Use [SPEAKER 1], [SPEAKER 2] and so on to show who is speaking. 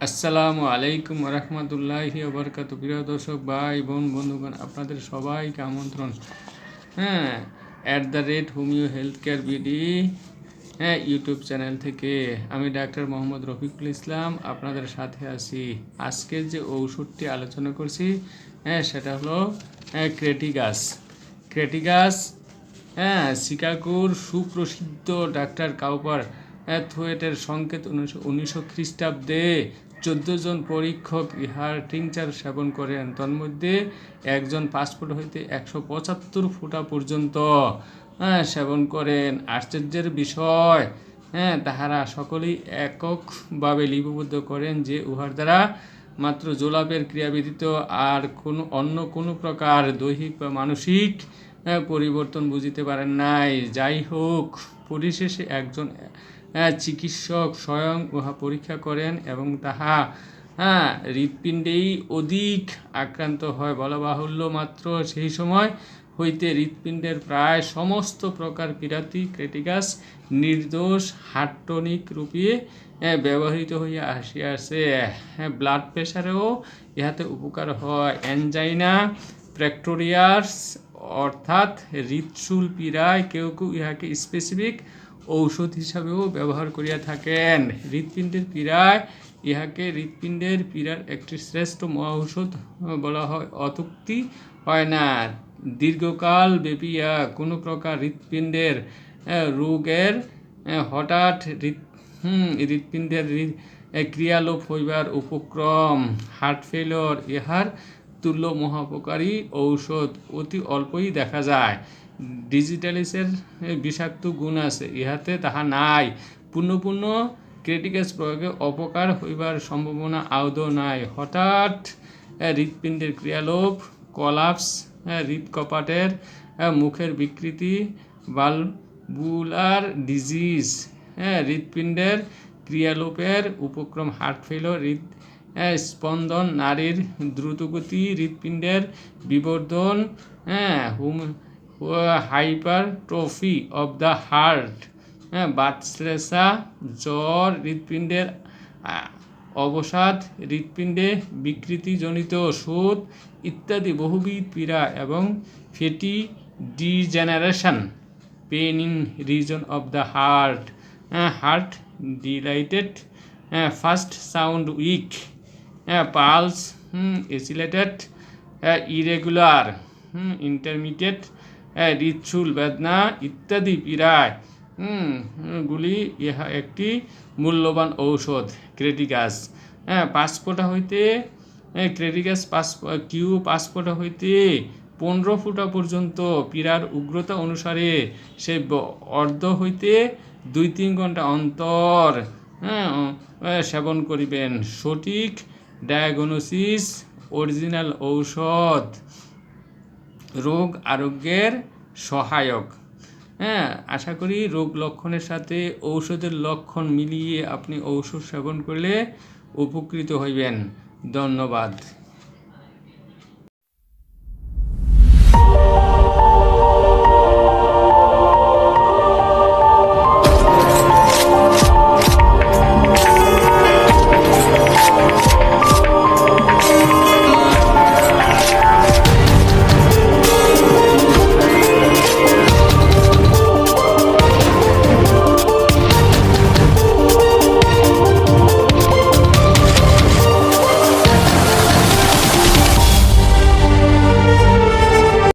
[SPEAKER 1] আসসালামু আলাইকুম রহমতুল্লাহি বরকাত প্রিয় দর্শক ভাই বোন বন্ধুগণ আপনাদের সবাইকে আমন্ত্রণ। হ্যাঁ at the rate homeo health care BD হ্যাঁ ইউটিউব চ্যানেল থেকে আমি ডাক্তার মোহাম্মদ রফিকুল ইসলাম আপনাদের সাথে আছি। আজকের যে ঔষধটি আলোচনা করছি হ্যাঁ সেটা হলো হ্যাঁ ক্রেটিগাস। ক্রেটিগাস হ্যাঁ শিকাগোর সুপ্রসিদ্ধ ডাক্তার কাউপার হ্যাঁ, থুয়েটের সংকেত উনিশশো উনিশশো খ্রিস্টাব্দে চোদ্দ জন পরীক্ষক ইহার টিংচার সেবন করেন। তন্মধ্যে একজন পাসপোর্ট হইতে একশো পঁচাত্তর ফুটা পর্যন্ত হ্যাঁ সেবন করেন। আশ্চর্যের বিষয় হ্যাঁ তাহারা সকলেই এককভাবে লিপিবদ্ধ করেন যে উহার দ্বারা মাত্র জোলাপের ক্রিয়া ব্যতীত আর কোনো অন্য কোনো প্রকার দৈহিক বা মানসিক হ্যাঁ, পরিবর্তন বুঝিতে পারেন নাই। যাই হোক পরিশেষে একজন চিকিৎসক স্বয়ং উহা পরীক্ষা করেন এবং তাহা হ্যাঁ হৃৎপিণ্ডেই অধিক আক্রান্ত হয়। বলা বাহুল্য মাত্র সেই সময় হইতে হৃৎপিণ্ডের প্রায় সমস্ত প্রকার পিরাতি ক্রেটিকাস নির্দোষ হার্টনিক রূপে হ্যাঁ, ব্যবহৃত হইয়া আসিয়াছে। হ্যাঁ ব্লাড প্রেশারেও ইহাতে উপকার হয়। অ্যানজাইনা প্র্যাক্টোরিয়াস অর্থাৎ হৃৎশুল পীড়ায় কেউ কেউ ইহাকে স্পেসিফিক ঔষধ হিসাবেও ব্যবহার করিয়া থাকেন। হৃৎপিণ্ডের পীড়ায় ইহাকে হৃৎপিণ্ডের পীড়ার একটি শ্রেষ্ঠ মহৌষধ বলা হয়, অতুক্তি হয় না। দীর্ঘকাল ব্যাপী কোনো প্রকার হৃৎপিণ্ডের রোগের হঠাৎ হৃৎ হৃৎপিণ্ডের ক্রিয়ালোপ হইবার উপক্রম। হার্ট ফেলর ইহার তুল্য মহাপকারী ঔষধ। অতি অল্পই দেখা যায়। ডিজিটালিসের বিষাক্ত গুণ আছে। ইহাতে তাহা নাই। পূর্ণ পূর্ণ ক্রিটিকাস প্রয়োগে অপকার হইবার সম্ভাবনা আদৌ নাই। হঠাৎ হৃৎপিণ্ডের ক্রিয়ালোপ, কলাপস হৃৎকপাটের মুখের বিকৃতি বালবুলার ডিজিজ হ্যাঁ হৃৎপিণ্ডের ক্রিয়ালোপের উপক্রম হার্ট ফেলর হৃদ স্পন্দন নারীর দ্রুতগতি, হৃৎপিণ্ডের বিবর্ধন হ্যাঁ হুম হাইপারট্রফি অব দ্য হার্ট। হ্যাঁ বাতশ্লেষা জ্বর হৃৎপিণ্ডের অবসাদ হৃৎপিণ্ডে বিকৃতিজনিত সুদ ইত্যাদি বহুবিধ পীড়া এবং fatty degeneration pain in reason of the heart. হ্যাঁ হার্ট ডিলাইটেড হ্যাঁ ফার্স্ট সাউন্ড উইক হ্যাঁ পালস এসিলেটেড ইরেগুলার ইন্টারমিডিয়েট হৃৎশুল বেদনা ইত্যাদি পীড়ায়। গুলি ইহা একটি মূল্যবান ঔষধ, ক্রেটিকাস। হ্যাঁ পাসপোর্টা হইতে ক্রেটিকাস পাস কিউ পাসপোর্টা হইতে পনেরো ফুটা পর্যন্ত পীড়ার উগ্রতা অনুসারে সে অর্ধ হইতে দুই তিন ঘণ্টা অন্তর হ্যাঁ সেবন করিবেন। সঠিক ডায়াগনোসিস, অরিজিনাল ঔষধ। রোগ আরোগ্যের সহায়ক। হ্যাঁ আশা করি রোগ লক্ষণের সাথে ঔষধের লক্ষণ মিলিয়ে আপনি ঔষধ সেবন করলে উপকৃত হইবেন। ধন্যবাদ।